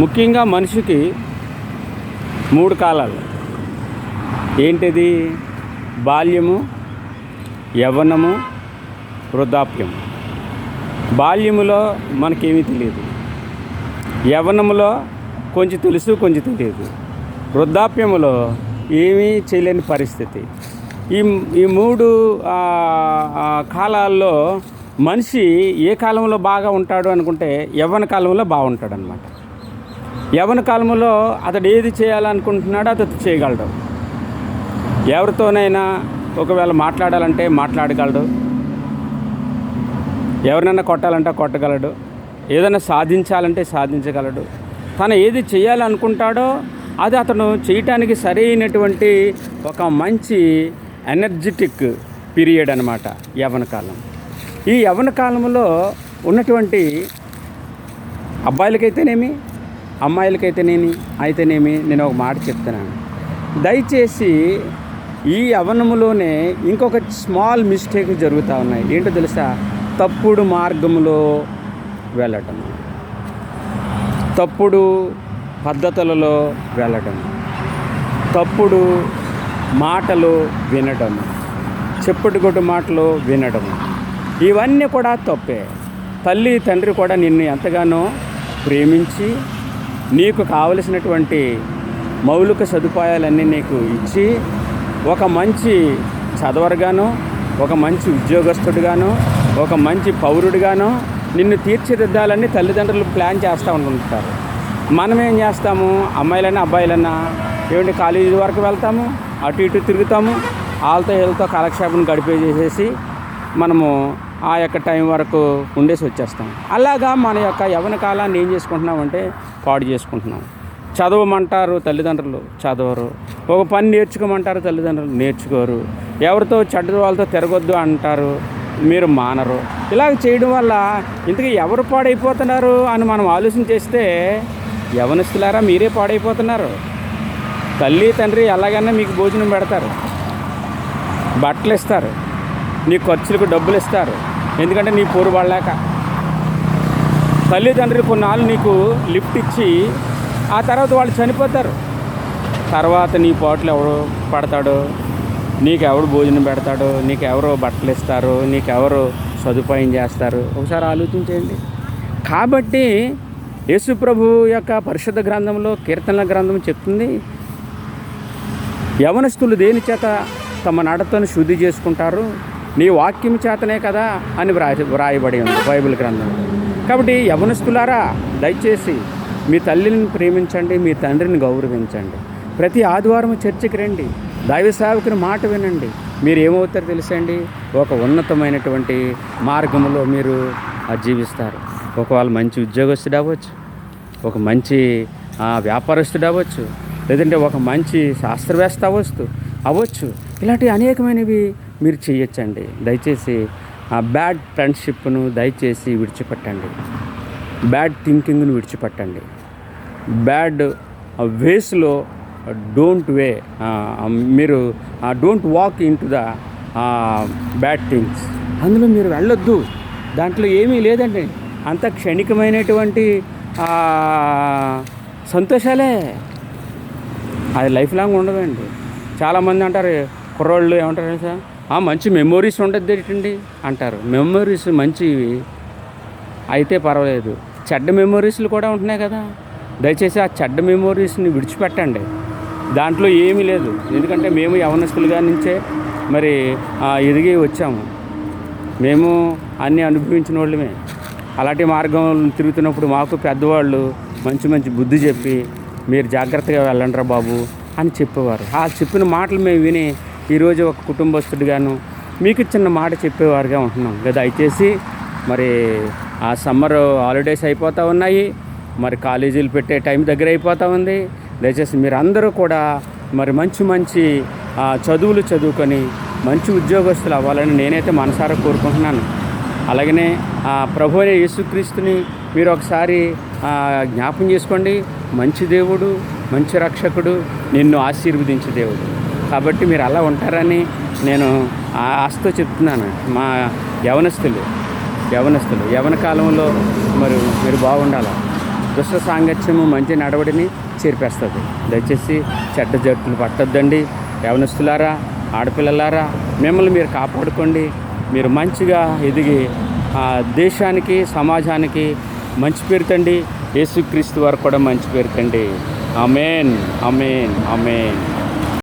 ముఖ్యంగా మనిషికి మూడు కాలాలు. ఏంటిది? బాల్యము యవ్వనము వృద్ధాప్యము. బాల్యములో మనకేమీ తెలియదు. యవ్వనములో కొంచెం తెలుసు కొంచెం తెలియదు. వృద్ధాప్యములో ఏమీ చేయలేని పరిస్థితి. ఈ ఈ మూడు కాలాల్లో మనిషి ఏ కాలంలో బాగా ఉంటాడు అనుకుంటే యవ్వన కాలంలో బాగుంటాడు అనమాట యవ్వన కాలంలో అతడు ఏది చేయాలనుకుంటున్నాడో అతడు చేయగలడు. ఎవరితోనైనా ఒకవేళ మాట్లాడాలంటే మాట్లాడగలడు. ఎవరినైనా కొట్టాలంటే కొట్టగలడు. ఏదైనా సాధించాలంటే సాధించగలడు. తను ఏది చేయాలనుకుంటాడో అది అతను చేయటానికి సరైనటువంటి ఒక మంచి ఎనర్జెటిక్ పీరియడ్ అనమాట యవ్వన కాలం. ఈ యవ్వన కాలంలో ఉన్నటువంటి అబ్బాయిలకైతేనేమి అమ్మాయిలకైతేనేమి అయితేనేమి నేను ఒక మాట చెప్తున్నాను. దయచేసి ఈ అవనములోనే ఇంకొక స్మాల్ మిస్టేక్ జరుగుతూ ఉన్నాయి. ఏంటో తెలుసా? తప్పుడు మార్గములో వెళ్ళటం. తప్పుడు పద్ధతులలో వెళ్ళటం. తప్పుడు మాటలు వినడం చెప్పుడుగొట్టు మాటలు వినడం ఇవన్నీ కూడా తప్పే. తల్లి తండ్రి కూడా నిన్ను ఎంతగానో ప్రేమించి నీకు కావలసినటువంటి మౌలిక సదుపాయాలన్నీ నీకు ఇచ్చి ఒక మంచి చదవరుగాను ఒక మంచి ఉద్యోగస్తుడిగాను ఒక మంచి పౌరుడిగాను నిన్ను తీర్చిదిద్దాలని తల్లిదండ్రులు ప్లాన్ చేస్తూ ఉంటుంటారు. మనం ఏం చేస్తాము? అమ్మాయిలైనా అబ్బాయిలైనా ఏమిటి కాలేజీ వరకు వెళ్తాము అటు ఇటు తిరుగుతాము వాళ్ళతో వీళ్ళతో కాలక్షేపం గడిపే చేసేసి మనము ఆ యొక్క టైం వరకు ఉండేసి వచ్చేస్తాం. అలాగా మన యొక్క యవన కాలాన్ని ఏం చేసుకుంటున్నామంటే పాడు చేసుకుంటున్నాం. చదవమంటారు తల్లిదండ్రులు చదవరు. ఒక పని నేర్చుకోమంటారు తల్లిదండ్రులు నేర్చుకోరు. ఎవరితో చెడ్డ వాళ్ళతో తిరగొద్దు అంటారు మీరు మానరు. ఇలాగ చేయడం వల్ల ఇంతకీ ఎవరు పాడైపోతున్నారు అని మనం ఆలోచన చేస్తే యవనస్తులారా మీరే పాడైపోతున్నారు. తల్లి తండ్రి ఎలాగైనా మీకు భోజనం పెడతారు. బట్టలు ఇస్తారు నీ ఖర్చులకు డబ్బులు ఇస్తారు ఎందుకంటే నీ పోరు పడలేక తల్లిదండ్రులు కొన్నాళ్ళు నీకు లిఫ్ట్ ఇచ్చి ఆ తర్వాత వాళ్ళు చనిపోతారు. తర్వాత నీ పాటలు ఎవడు పడతాడు? నీకు ఎవడు భోజనం పెడతాడు? నీకు ఎవరు బట్టలు ఇస్తారు? నీకు ఎవరు సదుపాయం చేస్తారు? ఒకసారి ఆలోచించేయండి. కాబట్టి యేసుప్రభు యొక్క పరిశుద్ధ గ్రంథంలో కీర్తనల గ్రంథం చెప్తుంది యవనస్తులు దేని చేత తమ నడతను శుద్ధి చేసుకుంటారు? నీ వాక్యం చేతనే కదా అని వ్రాయ వ్రాయబడి ఉంది బైబిల్ గ్రంథం. కాబట్టి యవనస్తులారా దయచేసి మీ తల్లిని ప్రేమించండి మీ తండ్రిని గౌరవించండి. ప్రతి ఆదివారం చర్చికి రండి దైవ సేవకుని మాట వినండి. మీరు ఏమవుతారో తెలుసండి? ఒక ఉన్నతమైనటువంటి మార్గంలో మీరు జీవిస్తారు. ఒకవేళ మంచి ఉద్యోగస్తుడు అవ్వచ్చు ఒక మంచి వ్యాపారస్తుడు అవ్వచ్చు లేదంటే ఒక మంచి శాస్త్రవేత్త అవ్వచ్చు అవ్వచ్చు. ఇలాంటి అనేకమైనవి మీరు చేయొచ్చండి. దయచేసి ఆ బ్యాడ్ ఫ్రెండ్షిప్ను దయచేసి విడిచిపెట్టండి. బ్యాడ్ థింకింగ్ను విడిచిపెట్టండి. బ్యాడ్ వేస్లో డోంట్ వే మీరు don't walk into the bad things. అందులో మీరు వెళ్ళొద్దు. దాంట్లో ఏమీ లేదండి. అంత క్షణికమైనటువంటి సంతోషాలే. అది లైఫ్ లాంగ్ ఉండదండి. చాలామంది అంటారు కుర్రోళ్ళు ఏమంటారు సార్? మంచి మెమోరీస్ ఉండద్దు ఏంటండి? అంటారు. మెమోరీస్ మంచివి అయితే పర్వాలేదు. చెడ్డ మెమోరీస్లు కూడా ఉంటున్నాయి కదా. దయచేసి ఆ చెడ్డ మెమోరీస్ని విడిచిపెట్టండి. దాంట్లో ఏమీ లేదు. ఎందుకంటే మేము యవనస్తులుగా నుంచే మరి ఎదిగి వచ్చాము. మేము అన్నీ అనుభవించిన వాళ్ళమే. అలాంటి మార్గం తిరుగుతున్నప్పుడు మాకు పెద్దవాళ్ళు మంచి మంచి బుద్ధి చెప్పి మీరు జాగ్రత్తగా వెళ్ళండిరా బాబు అని చెప్పేవారు. ఆ చెప్పిన మాటలు మేము విని ఈరోజు ఒక కుటుంబస్తుడిగాను మీకు చిన్న మాట చెప్పేవారుగా ఉంటున్నాం లేదా దయచేసి మరి ఆ సమ్మర్ హాలిడేస్ అయిపోతూ ఉన్నాయి. మరి కాలేజీలు పెట్టే టైం దగ్గర అయిపోతూ ఉంది. దయచేసి మీరు అందరూ కూడా మరి మంచి మంచి చదువులు చదువుకొని మంచి ఉద్యోగస్తులు అవ్వాలని నేనైతే మనసారా కోరుకుంటున్నాను. అలాగనే ఆ ప్రభు అనే యేసుక్రీస్తుని మీరు ఒకసారి జ్ఞాపం చేసుకోండి. మంచి దేవుడు మంచి రక్షకుడు నిన్ను ఆశీర్వదించే దేవుడు. కాబట్టి మీరు అలా ఉంటారని నేను ఆ ఆశతో చెప్తున్నాను. మా యవనస్తులు యవనస్తులు యవన కాలంలో మరి మీరు బాగుండాలి? దుష్ట సాంగత్యము మంచి నడవడిని చేర్పేస్తుంది. దయచేసి చెడ్డ జట్టులు పట్టొద్దండి. యవనస్తులారా ఆడపిల్లలారా మిమ్మల్ని మీరు కాపాడుకోండి. మీరు మంచిగా ఎదిగి ఆ దేశానికి సమాజానికి మంచి పేరు తండి. యేసుక్రీస్తు వారు కూడా మంచి పేరు తండి. అమేన్ అమేన్ అమేన్